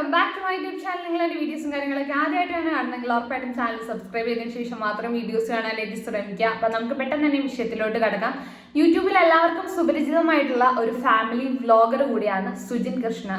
Welcome back to my YouTube channel നിങ്ങളുടെ വീഡിയോസും കാര്യങ്ങളൊക്കെ ആദ്യമായിട്ടാണ് കാണുന്നെങ്കിൽ ഉറപ്പായിട്ടും ചാനൽ സബ്സ്ക്രൈബ് ചെയ്തതിനു ശേഷം മാത്രം വീഡിയോസ് കാണാനായിട്ട് ശ്രമിക്കുക. അപ്പം നമുക്ക് പെട്ടെന്ന് തന്നെ വിഷയത്തിലോട്ട് കടക്കാം. യൂട്യൂബിൽ എല്ലാവർക്കും സുപരിചിതമായിട്ടുള്ള ഒരു ഫാമിലി വ്ലോഗർ കൂടിയാണ് സുജിൻ കൃഷ്ണ.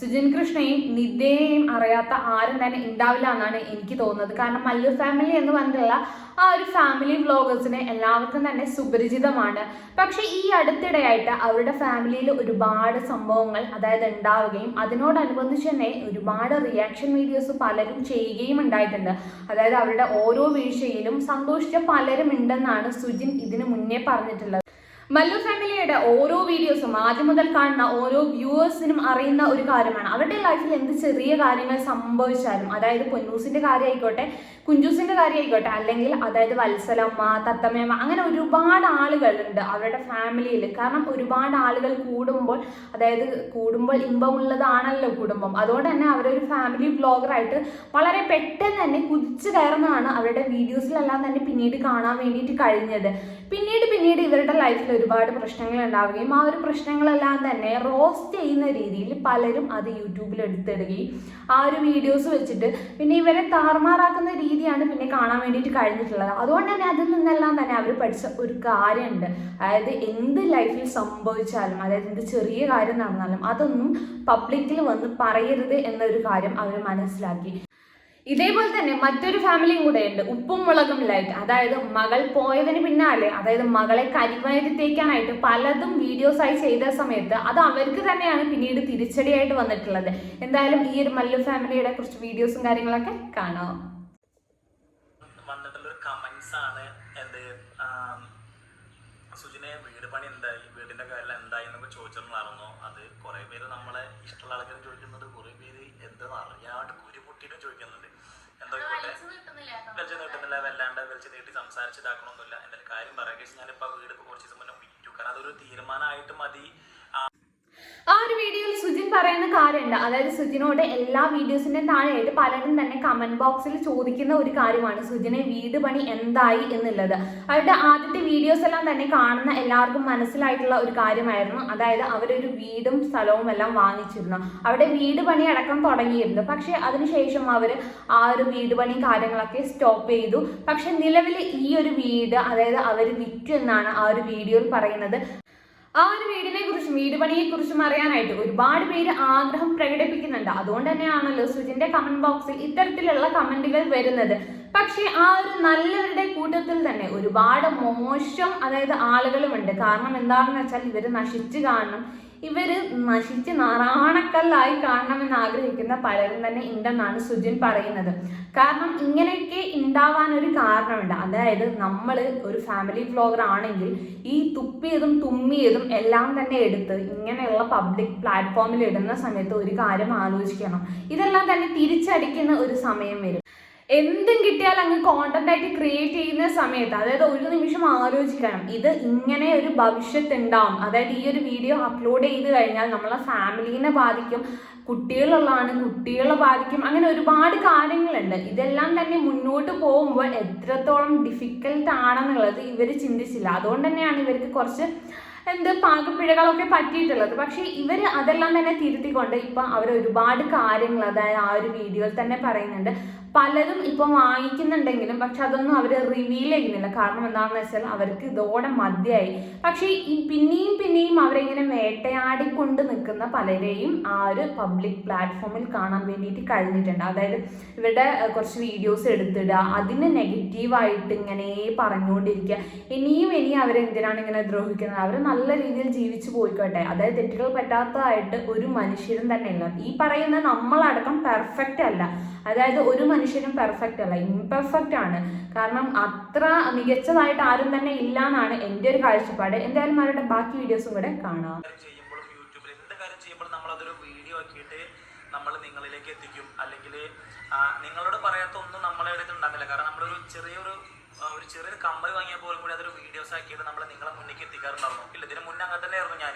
സുജിൻ കൃഷ്ണയും നിദ്യയെയും അറിയാത്ത ആരും തന്നെ ഉണ്ടാവില്ല എന്നാണ് എനിക്ക് തോന്നുന്നത്. കാരണം മല്ലു ഫാമിലി എന്ന് പറഞ്ഞിട്ടുള്ള ആ ഒരു ഫാമിലി വ്ലോഗേഴ്സിനെ എല്ലാവർക്കും തന്നെ സുപരിചിതമാണ്. പക്ഷേ ഈ അടുത്തിടെയായിട്ട് അവരുടെ ഫാമിലിയിൽ ഒരുപാട് സംഭവങ്ങൾ അതായത് ഉണ്ടാവുകയും അതിനോടനുബന്ധിച്ച് തന്നെ ഒരുപാട് റിയാക്ഷൻ വീഡിയോസ് പലരും ചെയ്യുകയും ഉണ്ടായിട്ടുണ്ട്. അതായത് അവരുടെ ഓരോ വീഴ്ചയിലും സന്തോഷിച്ച പലരും ഉണ്ടെന്നാണ് സുജിൻ ഇതിനു മുന്നേ പറഞ്ഞിട്ടുള്ളത്. മല്ലു ഫാമിലിയുടെ ഓരോ വീഡിയോസും ആദ്യം മുതൽ കാണുന്ന ഓരോ വ്യൂവേഴ്സിനും അറിയുന്ന ഒരു കാര്യമാണ്. അവരുടെ ലൈഫിൽ എന്ത് ചെറിയ കാര്യങ്ങൾ സംഭവിച്ചാലും അതായത് പൊന്നൂസിന്റെ കാര്യമായിക്കോട്ടെ കുഞ്ചൂസിന്റെ കാര്യമായിക്കോട്ടെ അല്ലെങ്കിൽ അതായത് വത്സലമ്മ തത്തമ്മയമ്മ അങ്ങനെ ഒരുപാട് ആളുകളുണ്ട് അവരുടെ ഫാമിലിയിൽ. കാരണം ഒരുപാട് ആളുകൾ കൂടുമ്പോൾ അതായത് കൂടുമ്പോൾ ഇമ്പമുള്ളതാണല്ലോ കുടുംബം. അതുകൊണ്ട് തന്നെ അവരൊരു ഫാമിലി ബ്ലോഗറായിട്ട് വളരെ പെട്ടെന്ന് തന്നെ കുതിച്ചു കയറുന്നതാണ് അവരുടെ വീഡിയോസിലെല്ലാം തന്നെ പിന്നീട് കാണാൻ വേണ്ടിയിട്ട് കഴിഞ്ഞത്. പിന്നീട് പിന്നീട് ഇവരുടെ ലൈഫിൽ ഒരുപാട് പ്രശ്നങ്ങൾ ഉണ്ടാവുകയും ആ ഒരു പ്രശ്നങ്ങളെല്ലാം തന്നെ റോസ്റ്റ് ചെയ്യുന്ന രീതിയിൽ പലരും അത് യൂട്യൂബിൽ എടുത്തിടുകയും ആ ഒരു വീഡിയോസ് വെച്ചിട്ട് പിന്നെ ഇവരെ താറുമാറാക്കുന്ന രീതിയാണ് പിന്നെ കാണാൻ വേണ്ടിയിട്ട് കഴിഞ്ഞിട്ടുള്ളത്. അതുകൊണ്ട് തന്നെ അതിൽ നിന്നെല്ലാം തന്നെ അവർ പഠിച്ച ഒരു കാര്യമുണ്ട്. അതായത് എന്ത് ലൈഫിൽ സംഭവിച്ചാലും അതായത് എന്ത് ചെറിയ കാര്യം നടന്നാലും അതൊന്നും പബ്ലിക്കിൽ വന്ന് പറയരുത് എന്നൊരു കാര്യം അവർ മനസ്സിലാക്കി. ഇതേപോലെ തന്നെ മറ്റൊരു ഫാമിലിയും കൂടെ ഉണ്ട് ഉപ്പും മുളകും ലൈറ്റ് അതായത് മകൾ പോയതിന് പിന്നാലെ അതായത് മകളെ തേക്കാനായിട്ട് പലതും വീഡിയോസ് ആയി ചെയ്ത സമയത്ത് അത് അവർക്ക് തന്നെയാണ് പിന്നീട് തിരിച്ചടിയായിട്ട് വന്നിട്ടുള്ളത്. എന്തായാലും ഈ ഒരു മല്ലു ഫാമിലിയുടെ കുറച്ച് വീഡിയോസും കാര്യങ്ങളൊക്കെ കാണാം. കമന്റ്സ് ആണ് വീട് പണി എന്തായി? വീടിന്റെ കാര്യം എന്തായി എന്നൊക്കെ ചോദിച്ചിട്ടുണ്ടായിരുന്നു അത് കുറെ പേര് നമ്മളെ ഇഷ്ടമുള്ള ആൾക്കാർ ചോദിക്കുന്നത് കുറെ പേര് എന്താ അറിയാണ്ട് എന്തൊക്കെ വലിച്ചു നീട്ടുന്നില്ല വല്ലാണ്ട് വലിച്ചു നീട്ടി സംസാരിച്ചിതാക്കണമൊന്നുമില്ല എന്തായാലും കാര്യം പറയാം. ഞാൻ ഞാനിപ്പോ വീട് കുറച്ച് ദിവസം മുന്നേ വിറ്റു. കാരണം അതൊരു തീരുമാനമായിട്ട് മതി. ആ, ഒരു വീഡിയോയിൽ സുജിൻ പറയുന്ന കാര്യമുണ്ട്. അതായത് സുജിനോട് എല്ലാ വീഡിയോസിന്റെയും താഴെയായിട്ട് പലരും തന്നെ കമന്റ് ബോക്സിൽ ചോദിക്കുന്ന ഒരു കാര്യമാണ് സുജിനെ വീട് പണി എന്തായി എന്നുള്ളത്. അവരുടെ ആദ്യത്തെ വീഡിയോസ് എല്ലാം തന്നെ കാണുന്ന എല്ലാവർക്കും മനസ്സിലായിട്ടുള്ള ഒരു കാര്യമായിരുന്നു. അതായത് അവരൊരു വീടും സ്ഥലവും എല്ലാം വാങ്ങിച്ചിരുന്നു. അവിടെ വീട് പണി അടക്കം തുടങ്ങിയിരുന്നു. പക്ഷേ അതിനുശേഷം അവർ ആ ഒരു വീട് പണി കാര്യങ്ങളൊക്കെ സ്റ്റോപ്പ് ചെയ്തു. പക്ഷെ നിലവിൽ ഈ ഒരു വീട് അതായത് അവർ വിറ്റു എന്നാണ് ആ ഒരു വീഡിയോയിൽ പറയുന്നത്. ആ ഒരു വീടിനെ കുറിച്ചും വീട് പണിയെ കുറിച്ചും അറിയാനായിട്ട് ഒരുപാട് പേര് ആഗ്രഹം പ്രകടിപ്പിക്കുന്നുണ്ട്. അതുകൊണ്ട് തന്നെയാണല്ലോ സുജിന്റെ കമന്റ് ബോക്സിൽ ഇത്തരത്തിലുള്ള കമന്റുകൾ വരുന്നത്. പക്ഷേ ആ ഒരു നല്ലവരുടെ കൂട്ടത്തിൽ തന്നെ ഒരുപാട് മോശം അതായത് ആളുകളുമുണ്ട്. കാരണം എന്താണെന്ന് വെച്ചാൽ ഇവർ നശിച്ചു കാണണം. ഇവർ നശിച്ച് നാറാണക്കല്ലായി കാണണമെന്ന് ആഗ്രഹിക്കുന്ന പലരും തന്നെ ഉണ്ടെന്നാണ് സുജിൻ പറയുന്നത്. കാരണം ഇങ്ങനെയൊക്കെ ഉണ്ടാവാൻ ഒരു കാരണമുണ്ട്. അതായത് നമ്മൾ ഒരു ഫാമിലി വ്ലോഗർ ആണെങ്കിൽ ഈ തുപ്പിയതും തുമ്മിയതും എല്ലാം തന്നെ എടുത്ത് ഇങ്ങനെയുള്ള പബ്ലിക് പ്ലാറ്റ്ഫോമിൽ ഇടുന്ന സമയത്ത് ഒരു കാര്യം ആലോചിക്കണം. ഇതെല്ലാം തന്നെ തിരിച്ചടിക്കുന്ന ഒരു സമയം വരും. എന്തും കിട്ടിയാൽ അങ്ങ് കോണ്ടന്റ് ആയിട്ട് ക്രിയേറ്റ് ചെയ്യുന്ന സമയത്ത് അതായത് ഒരു നിമിഷം ആലോചിക്കണം. ഇത് ഇങ്ങനെ ഒരു ഭവിഷ്യത്ത് ഉണ്ടാവും അതായത് ഈ ഒരു വീഡിയോ അപ്ലോഡ് ചെയ്ത് കഴിഞ്ഞാൽ നമ്മളെ ഫാമിലീനെ ബാധിക്കും കുട്ടികളുള്ളതാണ് കുട്ടികളെ ബാധിക്കും അങ്ങനെ ഒരുപാട് കാര്യങ്ങളുണ്ട്. ഇതെല്ലാം തന്നെ മുന്നോട്ട് പോകുമ്പോൾ എത്രത്തോളം ഡിഫിക്കൽട്ട് ആണെന്നുള്ളത് ഇവർ ചിന്തിച്ചില്ല. അതുകൊണ്ട് തന്നെയാണ് ഇവർക്ക് കുറച്ച് എന്ത് പാകപ്പിഴകളൊക്കെ പറ്റിയിട്ടുള്ളത്. പക്ഷേ ഇവർ അതെല്ലാം തന്നെ തിരുത്തിക്കൊണ്ട് ഇപ്പം അവർ ഒരുപാട് കാര്യങ്ങൾ അതായത് ആ ഒരു വീഡിയോയിൽ തന്നെ പറയുന്നുണ്ട്. പലരും ഇപ്പം വാങ്ങിക്കുന്നുണ്ടെങ്കിലും പക്ഷെ അതൊന്നും അവർ റിവീൽ ചെയ്യുന്നില്ല. കാരണം എന്താണെന്ന് വെച്ചാൽ അവർക്ക് ഇതോടെ മതിയായി. പക്ഷേ ഈ പിന്നെയും പിന്നെയും അവരിങ്ങനെ വേട്ടയാടിക്കൊണ്ട് നിൽക്കുന്ന പലരെയും ആ ഒരു പബ്ലിക് പ്ലാറ്റ്ഫോമിൽ കാണാൻ വേണ്ടിയിട്ട് കഴിഞ്ഞിട്ടുണ്ട്. അതായത് ഇവരുടെ കുറച്ച് വീഡിയോസ് എടുത്തിടുക അതിന് നെഗറ്റീവായിട്ട് ഇങ്ങനെ പറഞ്ഞുകൊണ്ടിരിക്കുക. ഇനിയും ഇനിയും അവരെന്തിനാണ് ഇങ്ങനെ ദ്രോഹിക്കുന്നത്? അവർ നല്ല രീതിയിൽ ജീവിച്ചു പോയിക്കോട്ടെ. അതായത് തെറ്റുകൾ പറ്റാത്തതായിട്ട് ഒരു മനുഷ്യരും തന്നെ ഇല്ല. ഈ പറയുന്ന നമ്മളടക്കം പെർഫെക്റ്റ് അല്ല. അതായത് ഒരു മനുഷ്യനും പെർഫെക്റ്റ് അല്ല. ഇംപെർഫെക്റ്റ് ആണ്. കാരണം അത്ര മികച്ചതായിട്ട് ആരും തന്നെ ഇല്ല എന്നാണ് എന്റെ ഒരു കാഴ്ചപ്പാട്. എന്തായാലും അവരുടെ ബാക്കി വീഡിയോസും കൂടെ കാണാം. നമ്മൾ നിങ്ങളിലേക്ക് എത്തിക്കും. അല്ലെങ്കിൽ നിങ്ങളോട് പറയാത്ത ഒന്നും നമ്മളെ അടുത്ത് ഉണ്ടാകില്ല കാരണം നമ്മളൊരു ചെറിയൊരു ഒരു ചെറിയൊരു കമ്മൽ വാങ്ങിയ പോലും കൂടി അതൊരു വീഡിയോസ് ആക്കിയിട്ട് നമ്മൾ നിങ്ങളെ മുന്നിലേക്ക് എത്തിക്കാറുണ്ടായിരുന്നു. ഇല്ല ഇതിന് മുന്നേ അങ്ങനെ തന്നെയായിരുന്നു ഞാൻ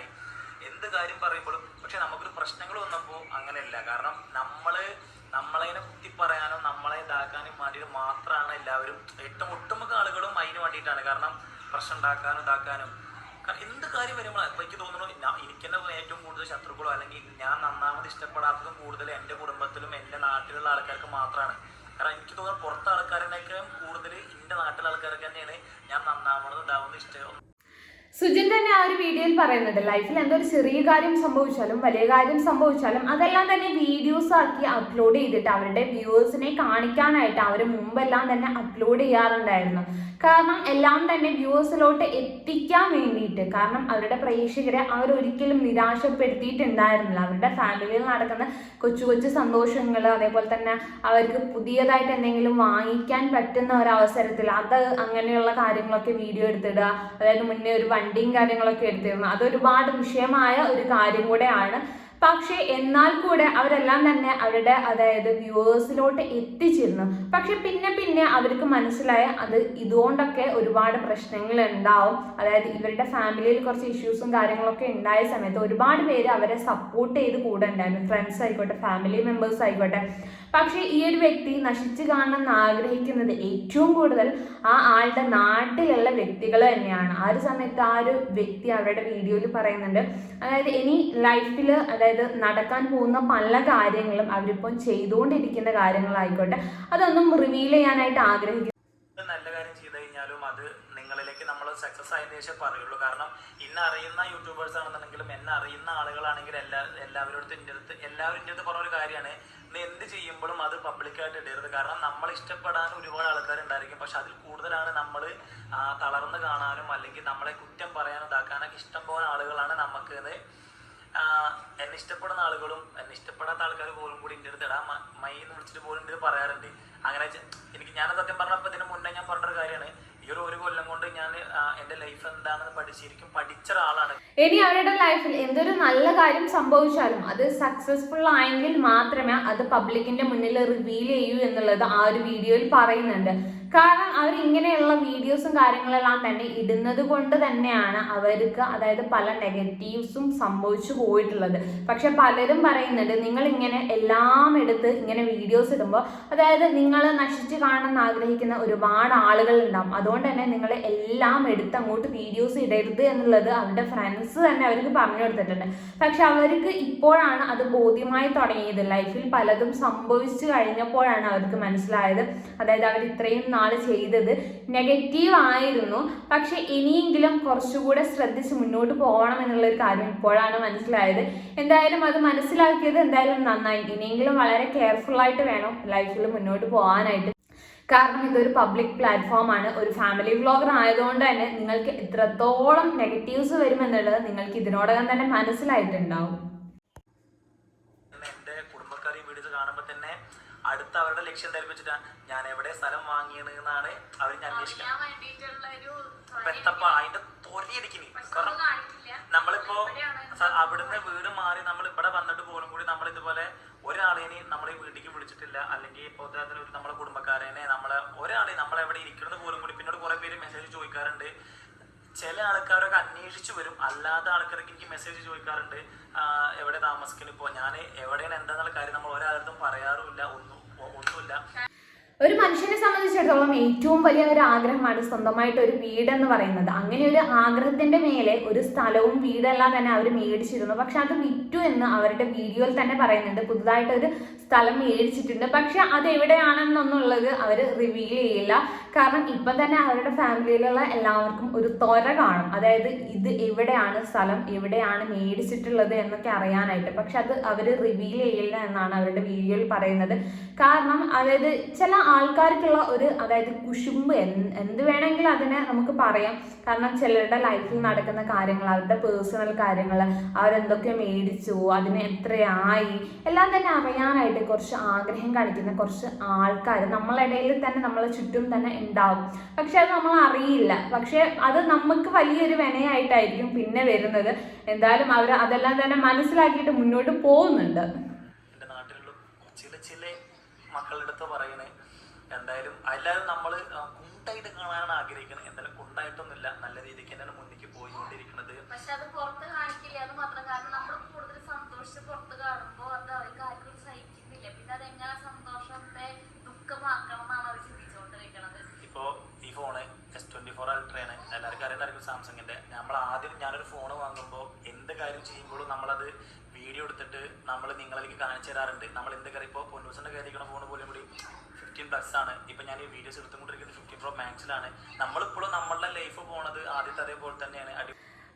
എന്ത് കാര്യം പറയുമ്പോഴും പക്ഷെ നമുക്കൊരു പ്രശ്നങ്ങൾ വന്നപ്പോൾ അങ്ങനെയല്ല. കാരണം നമ്മൾ നമ്മളതിനെ കുത്തി പറയാനും നമ്മളെ ഇതാക്കാനും വേണ്ടിയിട്ട് മാത്രമാണ് എല്ലാവരും ഏറ്റവും ഒട്ടുമുക്ക ആളുകളും അതിന് വേണ്ടിയിട്ടാണ്. കാരണം പ്രശ്നം ഉണ്ടാക്കാനും ഇതാക്കാനും. കാരണം എന്ത് കാര്യം വരുമ്പോഴാണ് ഇപ്പൊ എനിക്ക് തോന്നുന്നു എനിക്ക് തന്നെ ഏറ്റവും കൂടുതൽ ശത്രുക്കളോ അല്ലെങ്കിൽ ഞാൻ നന്നാമത് ഇഷ്ടപ്പെടാത്തതും കൂടുതൽ എന്റെ കുടുംബത്തിലും എന്റെ നാട്ടിലുള്ള ആൾക്കാർക്ക് മാത്രമാണ് കാരണം എനിക്ക് തോന്നുന്നു പുറത്തെ ആൾക്കാരിനൊക്കെ കൂടുതൽ എന്റെ നാട്ടിലെ ആൾക്കാർക്ക് തന്നെയാണ് ഞാൻ നന്നാവണത് ഇതാവുന്നത് ഇഷ്ടം. സുജിൻ തന്നെ ആ ഒരു വീഡിയോയിൽ പറയുന്നുണ്ട് ലൈഫിൽ എന്തൊരു ചെറിയ കാര്യം സംഭവിച്ചാലും വലിയ കാര്യം സംഭവിച്ചാലും അതെല്ലാം തന്നെ വീഡിയോസ് ആക്കി അപ്ലോഡ് ചെയ്തിട്ട് അവരുടെ വ്യൂവേഴ്സിനെ കാണിക്കാനായിട്ട് അവർ മുമ്പെല്ലാം തന്നെ അപ്ലോഡ് ചെയ്യാറുണ്ടായിരുന്നു. കാരണം എല്ലാം തന്നെ വ്യൂവേഴ്സിലോട്ട് എത്തിക്കാൻ വേണ്ടിയിട്ട്. കാരണം അവരുടെ പ്രേക്ഷകരെ അവർ ഒരിക്കലും നിരാശപ്പെടുത്തിയിട്ടുണ്ടായിരുന്നില്ല. അവരുടെ ഫാമിലിയിൽ നടക്കുന്ന കൊച്ചു കൊച്ചു സന്തോഷങ്ങൾ അതേപോലെ തന്നെ അവർക്ക് പുതിയതായിട്ട് എന്തെങ്കിലും വാങ്ങിക്കാൻ പറ്റുന്ന ഒരു അവസരത്തിൽ അത് അങ്ങനെയുള്ള കാര്യങ്ങളൊക്കെ വീഡിയോ എടുത്തിടുക. അതായത് മുന്നേ ഒരു വണ്ടിയും കാര്യങ്ങളൊക്കെ എടുത്തിരുന്നു. അത് ഒരുപാട് വിഷയമായ ഒരു കാര്യം കൂടെയാണ് പക്ഷേ എന്നാൽ കൂടെ അവരെല്ലാം തന്നെ അവരുടെ അതായത് വ്യൂവേഴ്സിലോട്ട് എത്തിച്ചിരുന്നു പക്ഷെ പിന്നെ പിന്നെ അവർക്ക് മനസ്സിലായ അത് ഇതുകൊണ്ടൊക്കെ ഒരുപാട് പ്രശ്നങ്ങൾ ഉണ്ടാവും അതായത് ഇവരുടെ ഫാമിലിയിൽ കുറച്ച് ഇഷ്യൂസും കാര്യങ്ങളൊക്കെ ഉണ്ടായ സമയത്ത് ഒരുപാട് പേര് അവരെ സപ്പോർട്ട് ചെയ്ത് കൂടെ ഉണ്ടായിരുന്നു. ഫ്രണ്ട്സ് ആയിക്കോട്ടെ ഫാമിലി മെമ്പേഴ്സ് ആയിക്കോട്ടെ. പക്ഷേ ഈ ഒരു വ്യക്തി നശിച്ചു കാണണം ആഗ്രഹിക്കുന്നത് ഏറ്റവും കൂടുതൽ ആ ആളുടെ നാട്ടിലുള്ള വ്യക്തികൾ തന്നെയാണ്. ആ ഒരു സമയത്ത് ആ ഒരു വ്യക്തി അവരുടെ വീഡിയോയിൽ പറയുന്നുണ്ട്. അതായത് ഇനി ലൈഫിൽ അതായത് നടക്കാൻ പോകുന്ന പല കാര്യങ്ങളും അവരിപ്പം ചെയ്തുകൊണ്ടിരിക്കുന്ന കാര്യങ്ങളായിക്കോട്ടെ അതൊന്നും റിവീൽ ചെയ്യാനായിട്ട് ആഗ്രഹിക്കുന്നു നല്ല കാര്യം ചെയ്തു കഴിഞ്ഞാലും അത് നിങ്ങളിലേക്ക് നമ്മൾ സക്സസ് ആയതിനു ശേഷം പറയുള്ളൂ. കാരണം ഇന്ന് അറിയുന്ന യൂട്യൂബേഴ്സ് ആണെന്നുണ്ടെങ്കിലും എന്നെ അറിയുന്ന ആളുകളാണെങ്കിലും എല്ലാ എല്ലാവരോടും എന്റെ അടുത്ത് എല്ലാവരും എന്റെ അടുത്ത് പറഞ്ഞ ഒരു കാര്യമാണ്. നീ എന്ത് ചെയ്യുമ്പോഴും അത് പബ്ലിക്കായിട്ട് ഇടരുത്. കാരണം നമ്മൾ ഇഷ്ടപ്പെടാൻ ഒരുപാട് ആൾക്കാരുണ്ടായിരിക്കും പക്ഷെ അതിൽ കൂടുതലാണ് നമ്മൾ തളർന്ന് കാണാനും അല്ലെങ്കിൽ നമ്മളെ കുറ്റം പറയാനും ഇതാക്കാനൊക്കെ ഇഷ്ടം പോലെ ആളുകളാണ് നമുക്ക് എന്നെ ഇഷ്ടപ്പെടുന്ന ആളുകളും എന്നെ ഇഷ്ടപ്പെടാത്ത ആൾക്കാർ പോലും കൂടി എന്റെ അടുത്ത് ഇടാ മൈ എന്ന് വിളിച്ചിട്ട് പോലും എന്റെ പറയാറുണ്ട്. അങ്ങനെ എനിക്ക് ഞാൻ സത്യം പറഞ്ഞപ്പോൾ ഇതിന് മുന്നേ ഞാൻ പറഞ്ഞൊരു കാര്യമാണ്. ഈ ഒരു ഒരു കൊല്ലം കൊണ്ട് ഞാൻ എന്റെ ലൈഫ് എന്താണെന്ന് പഠിച്ചിരിക്കും പഠിച്ച ഒരാളാണ്. ഇനി അവരുടെ ലൈഫിൽ എന്തൊരു നല്ല കാര്യം സംഭവിച്ചാലും അത് സക്സസ്ഫുൾ ആയെങ്കിൽ മാത്രമേ അത് പബ്ലിക്കിന്റെ മുന്നിൽ റിവീൽ ചെയ്യൂ എന്നുള്ളത് ആ ഒരു വീഡിയോയിൽ പറയുന്നുണ്ട്. കാരണം അവർ ഇങ്ങനെയുള്ള വീഡിയോസും കാര്യങ്ങളെല്ലാം തന്നെ ഇടുന്നത് കൊണ്ട് തന്നെയാണ് അവർക്ക് അതായത് പല നെഗറ്റീവ്സും സംഭവിച്ചു പോയിട്ടുള്ളത്. പക്ഷെ പലരും പറയുന്നുണ്ട് നിങ്ങൾ ഇങ്ങനെ എല്ലാം എടുത്ത് ഇങ്ങനെ വീഡിയോസ് ഇടുമ്പോൾ അതായത് നിങ്ങൾ നശിച്ച് കാണാൻ ആഗ്രഹിക്കുന്ന ഒരുപാട് ആളുകൾ ഉണ്ടാവും അതുകൊണ്ട് തന്നെ നിങ്ങൾ എല്ലാം എടുത്ത് അങ്ങോട്ട് വീഡിയോസ് ഇടരുത് എന്നുള്ളത് അവരുടെ ഫ്രണ്ട്സ് തന്നെ അവർക്ക് പറഞ്ഞു കൊടുത്തിട്ടുണ്ട്. പക്ഷെ അവർക്ക് ഇപ്പോഴാണ് അത് ബോധ്യമായി തുടങ്ങിയത്. ലൈഫിൽ പലതും സംഭവിച്ചു കഴിഞ്ഞപ്പോഴാണ് അവർക്ക് മനസ്സിലായത്. അതായത് അവർ ഇത്രയും നാൾ ചെയ്തത് നെഗറ്റീവ് ആയിരുന്നു. പക്ഷെ ഇനിയെങ്കിലും കുറച്ചുകൂടെ ശ്രദ്ധിച്ച് മുന്നോട്ട് പോകണം എന്നുള്ള ഒരു കാര്യം ഇപ്പോഴാണ് മനസ്സിലായത്. എന്തായാലും അത് മനസ്സിലാക്കിയത് എന്തായാലും നന്നായി. ഇനിയെങ്കിലും വളരെ കെയർഫുൾ ആയിട്ട് വേണം ലൈഫിൽ മുന്നോട്ട് പോകാനായിട്ട്. കാരണം ഇതൊരു പബ്ലിക് പ്ലാറ്റ്ഫോമാണ് ഒരു ഫാമിലി വ്ളോഗർ ആയതുകൊണ്ട് തന്നെ നിങ്ങൾക്ക് എത്രത്തോളം നെഗറ്റീവ്സ് വരുമെന്നുള്ളത് നിങ്ങൾക്ക് ഇതിനോടകം തന്നെ മനസ്സിലായിട്ടുണ്ടാവും എന്ന് എന്റെ കുടുംബക്കാർ ഈ വീഡിയോസ് കാണുമ്പോൾ തന്നെ അടുത്ത അവരുടെ ലക്ഷ്യം ധരിപ്പിച്ചിട്ടാ ഞാൻ എവിടെ സ്ഥലം വാങ്ങിയത് എന്നാണ് അവർ ഞാൻ അന്വേഷിക്കുന്നത് അതിന്റെ കാരണം നമ്മളിപ്പോ അവിടുന്ന് വീട് മാറി നമ്മൾ ഇവിടെ വന്നിട്ട് പോലും കൂടി നമ്മൾ ഇതുപോലെ ഒരാളെയും നമ്മളെ വീട്ടിലേക്ക് വിളിച്ചിട്ടില്ല. അല്ലെങ്കിൽ ഇപ്പോൾ ഒരു നമ്മളെ കുടുംബക്കാരനെ നമ്മളെ ഒരാളെ നമ്മളെവിടെ ഇരിക്കുന്നത് പോലും കൂടി പിന്നീട് കുറെ പേര് മെസ്സേജ് ചോദിക്കാറുണ്ട്. ചില ആൾക്കാരൊക്കെ അന്വേഷിച്ചു വരും. അല്ലാത്ത ആൾക്കാരൊക്കെ എനിക്ക് മെസ്സേജ് ചോദിക്കാറുണ്ട്. എവിടെ താമസിക്കുന്നു ഇപ്പോൾ ഞാൻ എവിടെയാണ് എന്താണെന്നുള്ള കാര്യം നമ്മൾ ഒരാളും പറയാറുമില്ല. ഒന്നും ഒരു മനുഷ്യനെ സംബന്ധിച്ചിടത്തോളം ഏറ്റവും വലിയ ഒരു ആഗ്രഹമാണ് സ്വന്തമായിട്ട് ഒരു വീട് എന്ന് പറയുന്നത്. അങ്ങനെ ഒരു ആഗ്രഹത്തിന്റെ മേലെ ഒരു സ്ഥലവും വീടെല്ലാം തന്നെ അവർ മേടിച്ചിരുന്നു. പക്ഷെ അത് വിറ്റു എന്ന് അവരുടെ വീഡിയോയിൽ തന്നെ പറയുന്നുണ്ട്. പുതുതായിട്ട് ഒരു സ്ഥലം മേടിച്ചിട്ടുണ്ട്. പക്ഷെ അത് എവിടെയാണെന്നൊന്നുള്ളത് അവർ റിവീൽ ചെയ്യില്ല. കാരണം ഇപ്പം തന്നെ അവരുടെ ഫാമിലിയിലുള്ള എല്ലാവർക്കും ഒരു ത്വര കാണും. അതായത് ഇത് എവിടെയാണ് സ്ഥലം എവിടെയാണ് മേടിച്ചിട്ടുള്ളത് എന്നൊക്കെ അറിയാനായിട്ട്. പക്ഷെ അത് അവർ റിവീൽ ചെയ്യില്ല എന്നാണ് അവരുടെ വീഡിയോയിൽ പറയുന്നത്. കാരണം അതായത് ചില ആൾക്കാർക്കുള്ള ഒരു അതായത് കുശുമ്പ് എന്ത് വേണമെങ്കിലും അതിനെ നമുക്ക് പറയാം. കാരണം ചിലരുടെ ലൈഫിൽ നടക്കുന്ന കാര്യങ്ങൾ അവരുടെ പേഴ്സണൽ കാര്യങ്ങൾ അവരെന്തൊക്കെ മേടിച്ചു അതിന് എത്രയായി എല്ലാം തന്നെ അറിയാനായിട്ട് കുറച്ച് ആഗ്രഹം കാണിക്കുന്ന കുറച്ച് ആൾക്കാർ നമ്മളിടയിൽ തന്നെ നമ്മളെ ചുറ്റും തന്നെ ഉണ്ടാവും. പക്ഷെ അത് നമ്മൾ അറിയില്ല. പക്ഷെ അത് നമുക്ക് വലിയൊരു വിനയായിട്ടായിരിക്കും പിന്നെ വരുന്നത്. എന്തായാലും അവർ അതെല്ലാം തന്നെ മനസ്സിലാക്കിയിട്ട് മുന്നോട്ട് പോകുന്നുണ്ട്. എന്റെ നാട്ടിലുള്ള ചില ചില മക്കളുടെ അടുത്ത് പറയണേ എന്തായാലും എല്ലാവരും നമ്മൾ കുണ്ടായിട്ട് കാണാനാണ് ആഗ്രഹിക്കുന്നത് എന്തായാലും കുണ്ടായിട്ടൊന്നുമില്ല. നല്ല രീതിക്ക് തന്നെയാണ് മുന്നിലേക്ക് പോയിക്കൊണ്ടിരിക്കുന്നത് പക്ഷെ അത് പുറത്ത് കാണിക്കില്ല. അത് മാത്രം കാരണം നമ്മൾ കൂടുതൽ സന്തോഷിച്ച് പുറത്ത് കാണുമ്പോൾ അത് അവർക്ക് ആർക്കും സഹിക്കുന്നില്ല. പിന്നെ അതെങ്ങനെ സന്തോഷത്തെ ദുഃഖമാക്കണം എന്നാണ് അവർ ചിന്തിച്ചുകൊണ്ടിരിക്കുന്നത് ഇപ്പോൾ ഈ ഫോണ് എസ് ട്വന്റി ഫോർ അൾട്രയാണ് എല്ലാവർക്കും അറിയുന്നതായിരിക്കും സാംസങ്ങിന്റെ നമ്മൾ ആദ്യം ഞാനൊരു ഫോൺ വാങ്ങുമ്പോൾ എന്ത് കാര്യം ചെയ്യുമ്പോഴും നമ്മളത് വീഡിയോ എടുത്തിട്ട് നമ്മൾ നിങ്ങളിലേക്ക് കാണിച്ചു തരാറുണ്ട്. നമ്മൾ എന്ത് കാര്യം? ഇപ്പോൾ പൊന്നൂസിന്റെ കയറിയിരിക്കുന്ന ഫോൺ പോലും കൂടി ഫിഫ്റ്റീൻ പ്ലസ് ആണ്. ഇപ്പം ഞാൻ ഈ വീഡിയോസ് എടുത്തുകൊണ്ടിരിക്കുന്നത് ഫിഫ്റ്റീൻ പ്രോ മാക്സിലാണ് നമ്മളിപ്പോഴും നമ്മളുടെ ലൈഫ് പോണത് ആദ്യത്തെ അതേപോലെ തന്നെയാണ്. അടി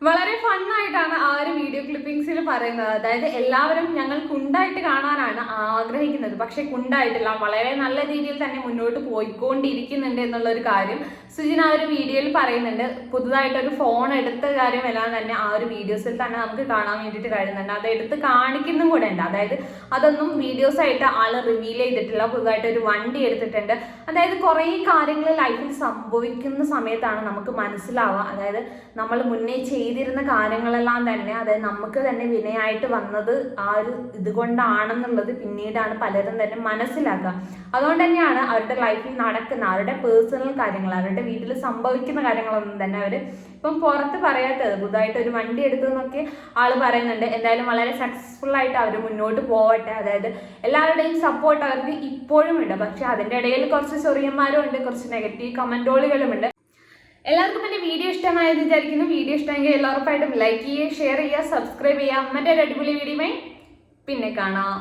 വളരെ ഫണ്ണായിട്ടാണ് ആ ഒരു വീഡിയോ ക്ലിപ്പിംഗ്സിൽ പറയുന്നത്. അതായത് എല്ലാവരും ഞങ്ങൾ കുണ്ടായിട്ട് കാണാനാണ് ആഗ്രഹിക്കുന്നത്. പക്ഷെ കുണ്ടായിട്ടില്ല. വളരെ നല്ല രീതിയിൽ തന്നെ മുന്നോട്ട് പോയിക്കൊണ്ടിരിക്കുന്നുണ്ട് എന്നുള്ള ഒരു കാര്യം സുജിൻ ആ ഒരു വീഡിയോയിൽ പറയുന്നുണ്ട്. പുതുതായിട്ടൊരു ഫോൺ എടുത്ത കാര്യം എല്ലാം തന്നെ ആ ഒരു വീഡിയോസിൽ തന്നെ നമുക്ക് കാണാൻ വേണ്ടിയിട്ട് കഴിയുന്നുണ്ട്. അത് എടുത്ത് കാണിക്കുന്നതും കൂടെ ഉണ്ട്. അതായത് അതൊന്നും വീഡിയോസായിട്ട് ആൾ റിവീൽ ചെയ്തിട്ടില്ല. പുതുതായിട്ട് ഒരു വണ്ടി എടുത്തിട്ടുണ്ട്. അതായത് കുറേ കാര്യങ്ങൾ ലൈഫിൽ സംഭവിക്കുന്ന സമയത്താണ് നമുക്ക് മനസ്സിലാവുക. അതായത് നമ്മൾ മുന്നേ ചെയ്തിരുന്ന കാര്യങ്ങളെല്ലാം തന്നെ അതായത് നമുക്ക് തന്നെ വിനയായിട്ട് വന്നത് ആ ഒരു ഇതുകൊണ്ടാണെന്നുള്ളത് പിന്നീടാണ് പലരും തന്നെ മനസ്സിലാക്കുക. അതുകൊണ്ട് തന്നെയാണ് അവരുടെ ലൈഫിൽ നടക്കുന്ന അവരുടെ പേഴ്സണൽ കാര്യങ്ങൾ അവരുടെ വീട്ടിൽ സംഭവിക്കുന്ന കാര്യങ്ങളൊന്നും തന്നെ അവർ ഇപ്പം പുറത്ത് പറയാത്തത്. പുതുതായിട്ട് ഒരു വണ്ടി എടുത്തു എന്നൊക്കെ ആൾ പറയുന്നുണ്ട്. എന്തായാലും വളരെ സക്സസ്ഫുൾ ആയിട്ട് അവർ മുന്നോട്ട് പോവട്ടെ. അതായത് എല്ലാവരുടെയും സപ്പോർട്ട് അവർക്ക് ഇപ്പോഴും ഉണ്ട്. പക്ഷെ അതിന്റെ ഇടയിൽ കുറച്ച് ചൊറിയന്മാരും ഉണ്ട്. കുറച്ച് നെഗറ്റീവ് കമന്റോളുകളും ഉണ്ട്. എല്ലാവർക്കും എന്റെ വീഡിയോ ഇഷ്ടമായത് വിചാരിക്കുന്നു. വീഡിയോ ഇഷ്ടമെങ്കിൽ എല്ലാവർക്കായിട്ടും ലൈക്ക് ചെയ്യുക ഷെയർ ചെയ്യുക സബ്സ്ക്രൈബ് ചെയ്യുക. മറ്റൊരു അടിപൊളി വീഡിയോയുമായി പിന്നെ കാണാം.